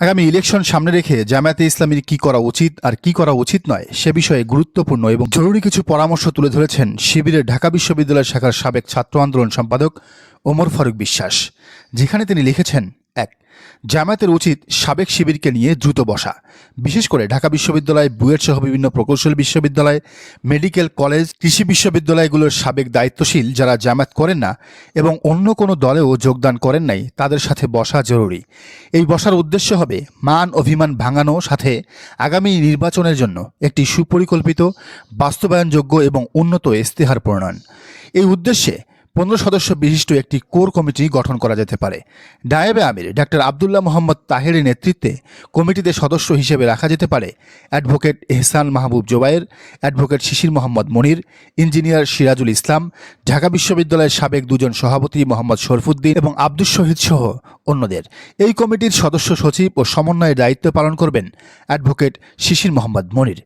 আগামী ইলেকশন সামনে রেখে জামায়াতে ইসলামীর কি করা উচিত আর কি করা উচিত নয় সে বিষয়ে গুরুত্বপূর্ণ এবং জরুরি কিছু পরামর্শ তুলে ধরেছেন শিবিরের ঢাকা বিশ্ববিদ্যালয় শাখার সাবেক ছাত্র আন্দোলন সম্পাদক ওমর ফারুক বিশ্বাস, যেখানে তিনি লিখেছেন জামায়াতের উচিত সাবেক শিবিরকে নিয়ে দ্রুত বসা। বিশেষ করে ঢাকা বিশ্ববিদ্যালয়, বুয়েট সহ বিভিন্ন প্রকৌশল বিশ্ববিদ্যালয়, মেডিকেল কলেজ, কৃষি বিশ্ববিদ্যালয়গুলোর সাবেক দায়িত্বশীল যারা জামায়াত করেন না এবং অন্য কোনো দলেও যোগদান করেন নাই, তাদের সাথে বসা জরুরি। এই বসার উদ্দেশ্য হবে মান অভিমান ভাঙানো, সাথে আগামী নির্বাচনের জন্য একটি সুপরিকল্পিত, বাস্তবায়নযোগ্য এবং উন্নত ইস্তেহার প্রণয়ন এই উদ্দেশ্যে পনেরো সদস্য বিশিষ্ট একটি কোর কমিটি গঠন করা যেতে পারে। ডায়েবে আমির, ডাক্তার আবদুল্লাহ মোহাম্মদ তাহেরের নেতৃত্বে কমিটিতে সদস্য হিসেবে রাখা যেতে পারে। Advocate Ehsan Mahbub Jobayer, advocate Shishir Mohammad Monir, engineer Sirajul Islam, Dhaka বিশ্ববিদ্যালয়ের সাবেক দুজন সভাপতি মোহাম্মদ শরফুদ্দিন এবং আব্দুস শহীদ সহ অন্যদের। এই কমিটির সদস্য সচিব ও সমন্বয়ের দায়িত্ব পালন করবেন অ্যাডভোকেট শিশির মোহাম্মদ মনির।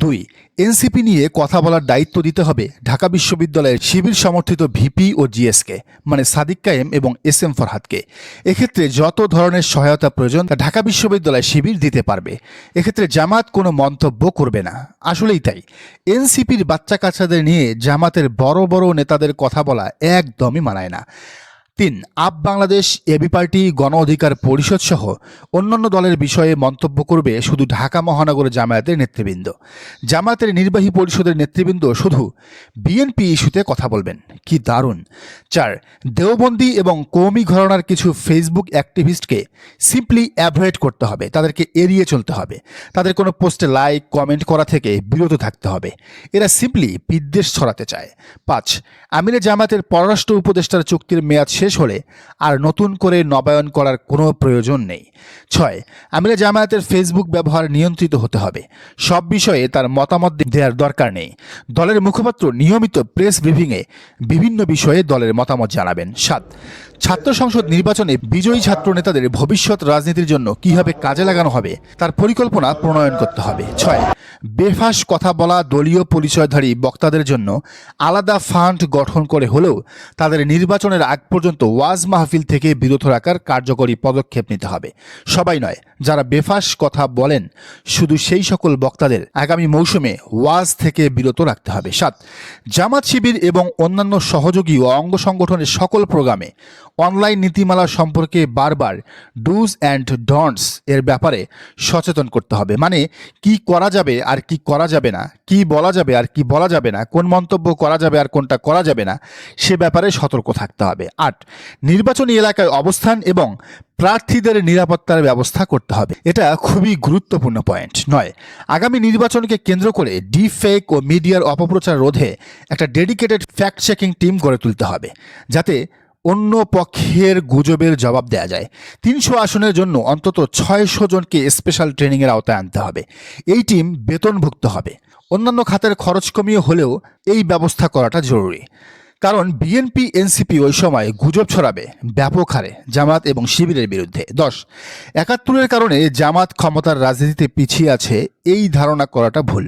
দুই, এনসিপি নিয়ে কথা বলার দায়িত্ব দিতে হবে। ঢাকা বিশ্ববিদ্যালয়ের শিবির সমর্থিত ভিপি ও জিএসকে মানে সাদিক কায়েম এবং এস এম ফরহাদকে। এক্ষেত্রে যত ধরনের সহায়তা প্রয়োজন তা ঢাকা বিশ্ববিদ্যালয় শিবির দিতে পারবে। এক্ষেত্রে জামাত কোনো মন্তব্য করবে না। আসলেই তাই। এনসিপির বাচ্চা কাচ্চাদের নিয়ে জামাতের বড় বড় নেতাদের কথা বলা একদমই মানায় না। তিন, আপ বাংলাদেশ এবি পার্টি, গণ অধিকার পরিষদ সহ অন্যান্য দলের বিষয়ে মন্তব্য করবে শুধু ঢাকা মহানগর জামায়াতের নেতৃবৃন্দ। জামায়াতের নির্বাহী পরিষদের নেতৃবৃন্দ শুধু বিএনপি ইস্যুতে কথা বলবেন। কি দারুণ। চার, দেওবন্দি এবং কৌমি ঘরানার কিছু ফেসবুক অ্যাক্টিভিস্টকে সিম্পলি অ্যাভয়েড করতে হবে। তাদেরকে এড়িয়ে চলতে হবে। তাদের কোনো পোস্টে লাইক, কমেন্ট করা থেকে বিরত থাকতে হবে। এরা সিম্পলি বিদ্বেষ ছড়াতে চায়। পাঁচ, আমিরে জামাতের পররাষ্ট্র উপদেষ্টার চুক্তির মেয়াদ শেষ হলে আর নতুন করে নবায়ন করার কোনো প্রয়োজন নেই। ছয় আমিরে জামায়াতের ফেসবুক ব্যবহার নিয়ন্ত্রিত হতে হবে। সব বিষয়ে তার মতামত দেওয়ার দরকার নেই। দলের মুখপাত্র নিয়মিত প্রেস ব্রিফিংয়ে বিভিন্ন বিষয়ে দলের মতামত জানাবেন। সাত, ছাত্র সংসদ নির্বাচনে বিজয়ী ছাত্র নেতাদের ভবিষ্যৎ রাজনীতির জন্য কীভাবে কাজে লাগানো হবে, তার পরিকল্পনা প্রণয়ন করতে হবে। ছয়, বেফাস কথা বলা দলীয় পরিচয়ধারী বক্তাদের জন্য আলাদা ফান্ড গঠন করে হলেও তাদের নির্বাচনের আগ পর্যন্ত ওয়াজ মাহফিল থেকে বিরত রাখার কার্যকরী পদক্ষেপ নিতে হবে। সবাই নয়, যারা বেফাস কথা বলেন, শুধু সেই সকল বক্তাদের আগামী মৌসুমে ওয়াজ থেকে বিরত রাখতে হবে। সাত, জামাত শিবির এবং অন্যান্য সহযোগী ও অঙ্গ সংগঠনের সকল প্রোগ্রামে অনলাইন নীতিমালা সম্পর্কে বারবার ডুজ অ্যান্ড ডন্টস এর ব্যাপারে সচেতন করতে হবে। মানে কি করা যাবে আর কি করা যাবে না, কি বলা যাবে আর কি বলা যাবে না, কোন মন্তব্য করা যাবে আর কোনটা করা যাবে না, সে ব্যাপারে সতর্ক থাকতে হবে। আট নির্বাচনী এলাকায় অবস্থান এবং প্রার্থীদের নিরাপত্তার ব্যবস্থা করতে হবে। এটা খুবই গুরুত্বপূর্ণ পয়েন্ট নয়। আগামী নির্বাচনকে কেন্দ্র করে ডিফেক ও মিডিয়ার অপপ্রচার রোধে একটা ডেডিকেটেড ফ্যাক্ট চেকিং টিম গড়ে তুলতে হবে, যাতে অন্য পক্ষের গুজবের জবাব দেওয়া যায়। তিনশো আসনের জন্য অন্তত ছয়শো জনকে স্পেশাল ট্রেনিংয়ের আওতায় আনতে হবে। এই টিম বেতনভুক্ত হবে। অন্যান্য খাতের খরচ কমিয়ে হলেও এই ব্যবস্থা করাটা জরুরি। কারণ বিএনপি, এনসিপি ওই সময় গুজব ছড়াবে, ব্যাপক হারে জামাত এবং শিবিরের বিরুদ্ধে। দশ, একাত্তরের কারণে জামাত ক্ষমতার রাজনীতিতে পিছিয়ে আছে, এই ধারণা করাটা ভুল।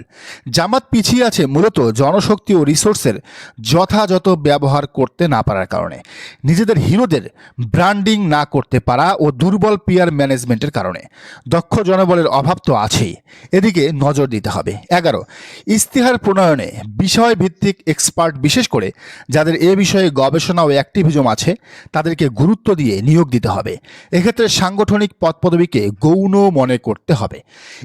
জামাত পিছিয়ে আছে মূলত জনশক্তি ও রিসোর্সের যথাযথ ব্যবহার করতে না পারার কারণে। নিজেদের হিরোদের ব্র্যান্ডিং না করতে পারা ও দুর্বল পিয়ার ম্যানেজমেন্টের কারণে। দক্ষ জনবলের অভাব তো আছেই। এদিকে নজর দিতে হবে। এগারো ইস্তিহার প্রণয়নে বিষয়ভিত্তিক এক্সপার্ট বিশেষ করে যাদের এ বিষয়ে গবেষণা ও অ্যাক্টিভিজম আছে, তাদেরকে গুরুত্ব দিয়ে নিয়োগ দিতে হবে। এক্ষেত্রে সাংগঠনিক পদপদবীকে গৌণ মনে করতে হবে।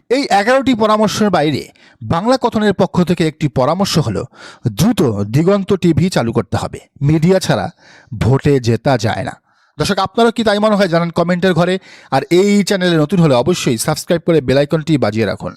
এই এগারোটি পরামর্শের বাইরে বাংলা কথনের পক্ষ থেকে একটি পরামর্শ হলো, দ্রুত দিগন্ত টিভি চালু করতে হবে। মিডিয়া ছাড়া ভোটে জেতা যায় না। দর্শক, আপনারও কি তাই মনে হয়? জানান কমেন্টের ঘরে। আর এই চ্যানেলে নতুন হলে অবশ্যই সাবস্ক্রাইব করে বেলাইকনটি বাজিয়ে রাখুন।